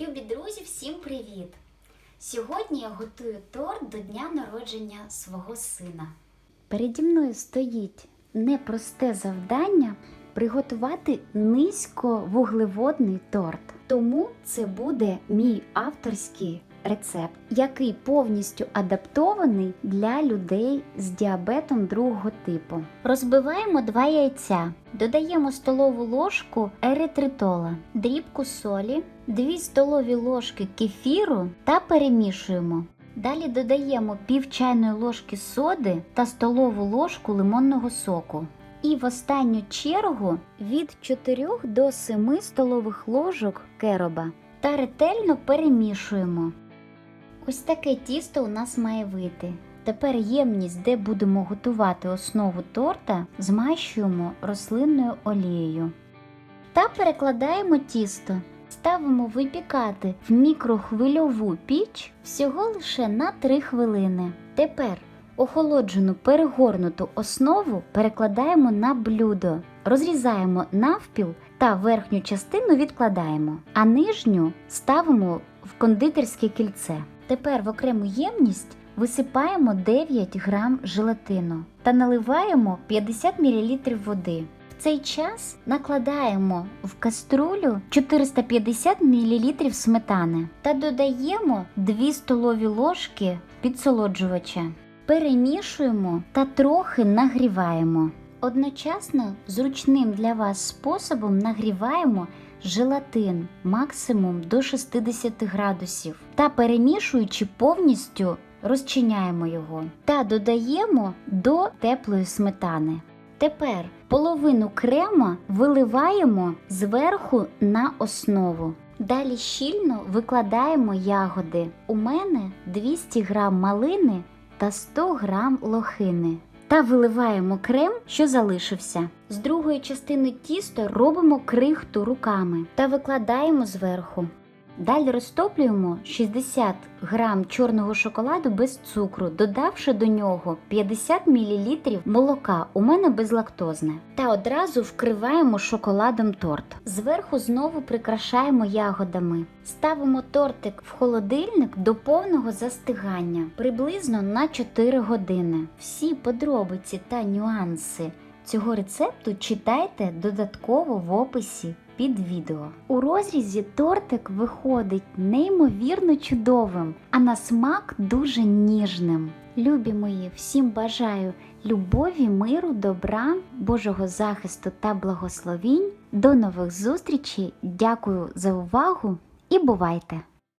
Любі друзі, всім привіт! Сьогодні я готую торт до дня народження свого сина. Переді мною стоїть непросте завдання приготувати низьковуглеводний торт. Тому це буде мій авторський рецепт, який повністю адаптований для людей з діабетом другого типу. Розбиваємо два яйця, додаємо столову ложку еритритола, дрібку солі, 2 столові ложки кефіру та перемішуємо. Далі додаємо пів чайної ложки соди та столову ложку лимонного соку. І в останню чергу від 4 до 7 столових ложок кероба та ретельно перемішуємо. Ось таке тісто у нас має вийти. Тепер ємність, де будемо готувати основу торта, змащуємо рослинною олією. Та перекладаємо тісто. Ставимо випікати в мікрохвильову піч всього лише на 3 хвилини. Тепер охолоджену перегорнуту основу перекладаємо на блюдо, розрізаємо навпіл та верхню частину відкладаємо, а нижню ставимо в кондитерське кільце. Тепер в окрему ємність висипаємо 9 грам желатину та наливаємо 50 мл води. В цей час накладаємо в каструлю 450 мл сметани та додаємо 2 столові ложки підсолоджувача. Перемішуємо та трохи нагріваємо. Одночасно зручним для вас способом нагріваємо желатин максимум до 60 градусів та перемішуючи повністю розчиняємо його та додаємо до теплої сметани. Тепер половину крема виливаємо зверху на основу. Далі щільно викладаємо ягоди. У мене 200 г малини та 100 г лохини. Та виливаємо крем, що залишився. З другої частини тіста робимо крихту руками та викладаємо зверху. Далі розтоплюємо 60 грам чорного шоколаду без цукру, додавши до нього 50 мл молока, у мене безлактозне. Та одразу вкриваємо шоколадом торт. Зверху знову прикрашаємо ягодами. Ставимо тортик в холодильник до повного застигання, приблизно на 4 години. Всі подробиці та нюанси цього рецепту читайте додатково в описі під відео. У розрізі тортик виходить неймовірно чудовим, а на смак дуже ніжним. Любі мої, всім бажаю любові, миру, добра, Божого захисту та благословінь. До нових зустрічей. Дякую за увагу і бувайте!